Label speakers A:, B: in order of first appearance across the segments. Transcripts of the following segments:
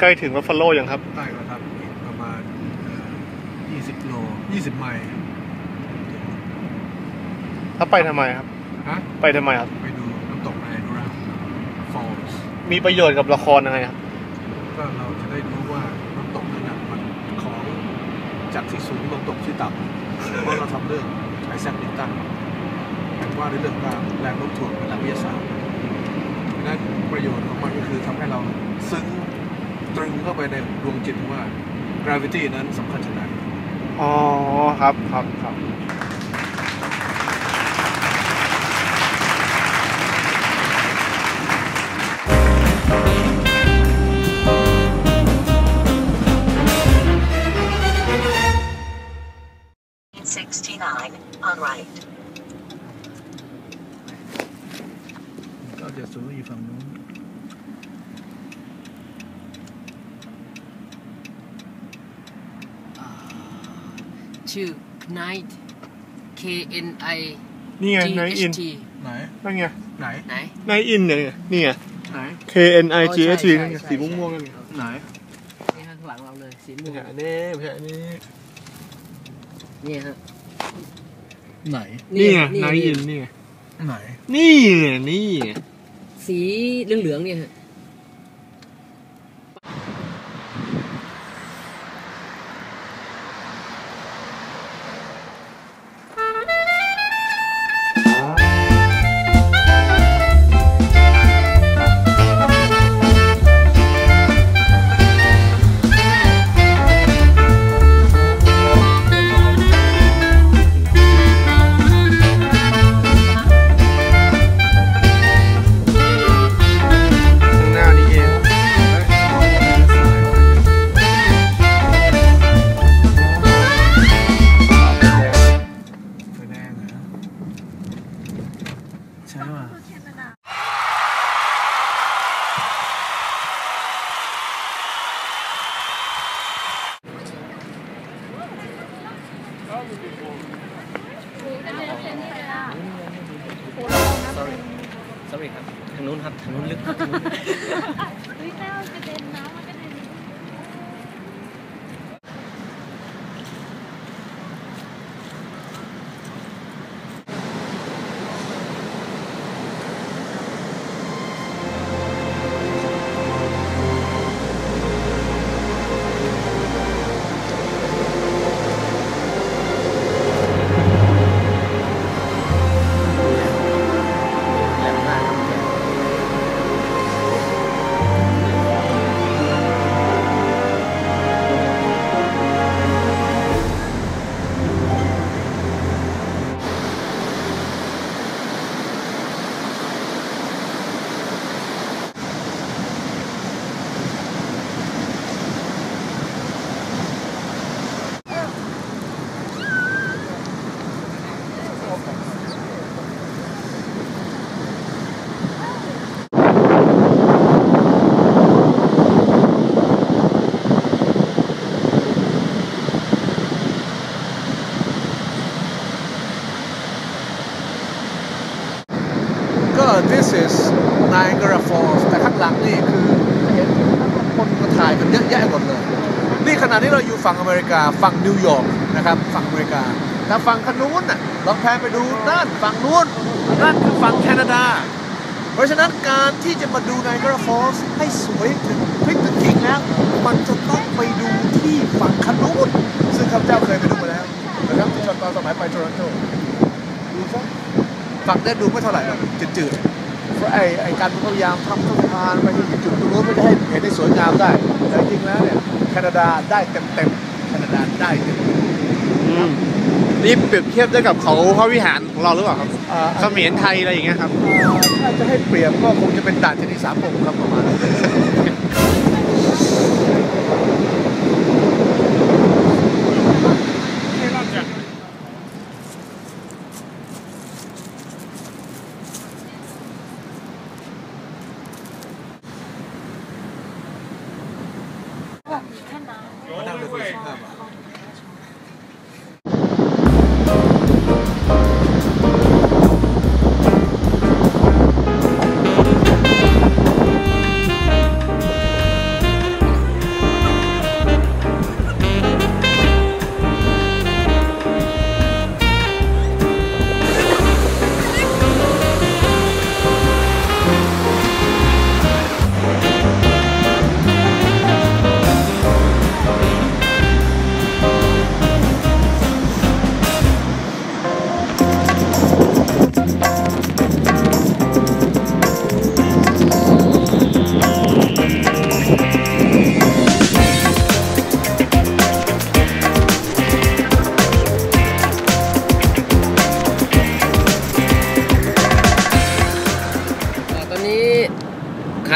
A: ใกล้ถึงวัฟฟาโลยังครับ
B: ใกล้แล้วครับอีกประมาณเอ่อ20 โล 20 ไมล์
A: แล้วไปทำไมครับ
B: ฮะ
A: ไปทำไมครับ
B: ไปดูน้ำตกไนแอราฟอลส์
A: มีประโยชน์กับละครยังไงครับ
B: ก็เราจะได้รู้ว่าน้ำตกนั้นน่ะมันของจากที่สูงลงตกที่ต่ำเพราะเราทำเรื่องไอแซคนิวตันว่าในเรื่องการแรงโน้มถ่วงทางวิทยาศาสตร์ดังนั้นประโยชน์ของมันก็คือทำให้เราซึ้งตรึงเข้าไปในดวงจิตว่า gravity นั้นสำคัญขนาดไหน
A: อ๋อครับครับครับ
C: 69 on right.
B: ก็จะสูงอยู่ฝั่งนู้น
D: ชื่อ Night K N I
A: นี่ไง
D: G
A: นายอิน
D: H T
B: ไหน
A: นั่นไง
B: ไหน
D: ไหน
A: นายอินเนี่ยนี่ไง
B: ไหน
A: K N I G H T
D: ใช่
A: นั่นไง
D: ใช่
A: สีม่วงๆนั่นไง
B: ไหน
D: นี่ข้างหลังเราเลยสีม่
A: ไม่
D: วง
A: ใช่อันนี้ไม่ใช่อันนี้
D: นี่ฮะ
B: ไหน
A: นี่ไงนายอินนี่ไง
B: ไหน
A: นี่ไงนี่ไง
D: สีเหลืองๆเนี่ยฮะ sorry sorry ครับทางนู้นครับทางนู้นลึกครับทางนู้น
E: เฮ้ยแต้วจะเด็นน้ำมัน นี่
B: ขณะนี้เราอยู่ฝั่งอเมริกาฝั่งนิวยอร์กนะครับฝั่งอเมริกาแต่ฝั่งขนู้นน่ะลองแพนไปดูนั่นฝั่งนู้นนั่นคือฝั่งแคนาดา เพราะฉะนั้นการที่จะมาดู Niagara Falls ให้สวยถึงพริกถึงขิงแล้ว มันจะต้องไปดูที่ฝั่งขนู้นซึ่งข้าพเจ้าเคยไปดูมาแล้วนะครับที่ตอนสมัยไปโทรอนโตดูซะฝั่งเนี้ยดูไม่เท่าไหร่หรอกจืดๆเพราะไอ้ไอ้การพยายามทำสะพานไปที่จุดตรงนู้นไม่ได้ให้เห็นได้สวยงามได้แต่จริงๆแล้วเนี่ย แคนาดาได้เต็มๆแคนาดาได้เต็ม
A: อืมนี่เปรียบเทียบได้กับเขาพระวิหารของเราหรือเปล่าครับ
B: อ่า
A: เขมรไทยอะไรอย่างเงี้ยครับ
B: อ่าถ้าจะให้เปรียบก็คงจะเป็นด่านเจดีย์สามองค์ครับประมาณนั้น
D: 一看吧。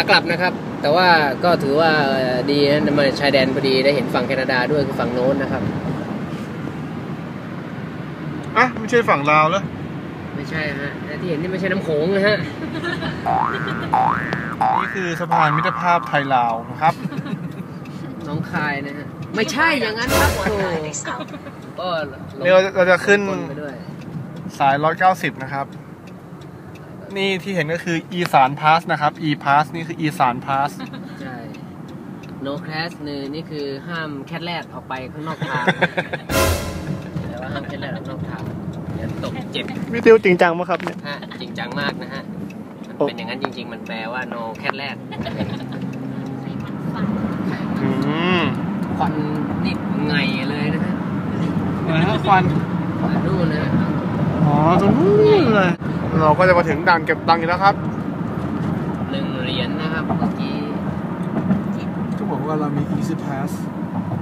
D: ากลับนะครับ แต่ว่าก็ถือว่าดีนะมาชายแดนพอดีได้เห็นฝั่งแคนาดาด้วยคือฝั่งโน้นนะครับ
A: อะไม่ใช่ฝั่งลาวแล้ว
D: ไม่ใช่ฮะและที่เห็นนี่ไม่ใช่น้ำโขงนะฮะ
A: นี่คือสะพานมิตรภาพไทยลาวนะครับ
D: น้องคายนะฮะไม่ใช่อย่างนั้นครับโอ้โห
C: 190 south.
D: ก็ลง
A: นี่เราจะเราจะขึ้น
D: บไปด้วย
A: สาย 190 นะครับ นี่ที่เห็นก็คืออีสานพาสนะครับ e pass นี่คืออีสานพาส
D: ใช่ no class นี่นี่คือห้ามแคทแรดออกไปข้างนอกทางแต่ว่าห้ามแคทแรดออกนอกทางเดี๋ยวตกเจ็บ
A: พี่ติวจริงจังไหมครับเนี่ย
D: ฮะจริงจังมากนะฮะมัน
A: โอ้
D: เป็นอย่างนั้นจริง ๆ มันแปลว่า no cat แรด
A: อืม
D: ควันนี่ไงเลยนะฮะ
A: ไหนฮะควัน
D: มาดูนะฮะ
A: อ๋อตรงนู้นเลย เราก็จะมาถึงด่านเก็บตังค์อีกแล้วครับ
D: หนึ่งเหรียญนะครับเมื่อกี้
B: ก็บอกว่าเรามี easy pass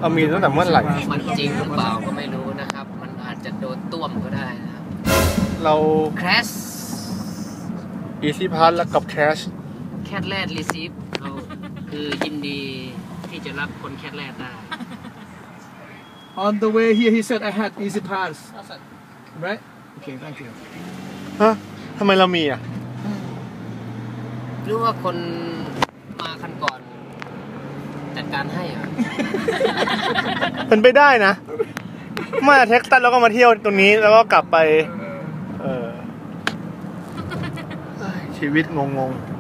A: เรามีตั้งแต่เมื่อไหร่
D: มันจริงหรือเปล่าก็ไม่รู้นะครับ มันอาจจะโดนต้วมก็ได้นะครับ
A: เรา
D: crash
A: easy pass แล้วกับ cash
D: cat แรด receive เขาคือยินดีที่จะรับคน cat แรดได้
B: on the way here he said I had easy pass right okay thank you
A: ฮะ ทำไมเรามีอะ
D: หรือว่าคนมาคันก่อน จัดการให้เหรอ
A: เป็นไปได้นะ มาเท็กซัสแล้วก็มาเที่ยวตรงนี้แล้วก็กลับไป เออเอ้ยชีวิตงงๆ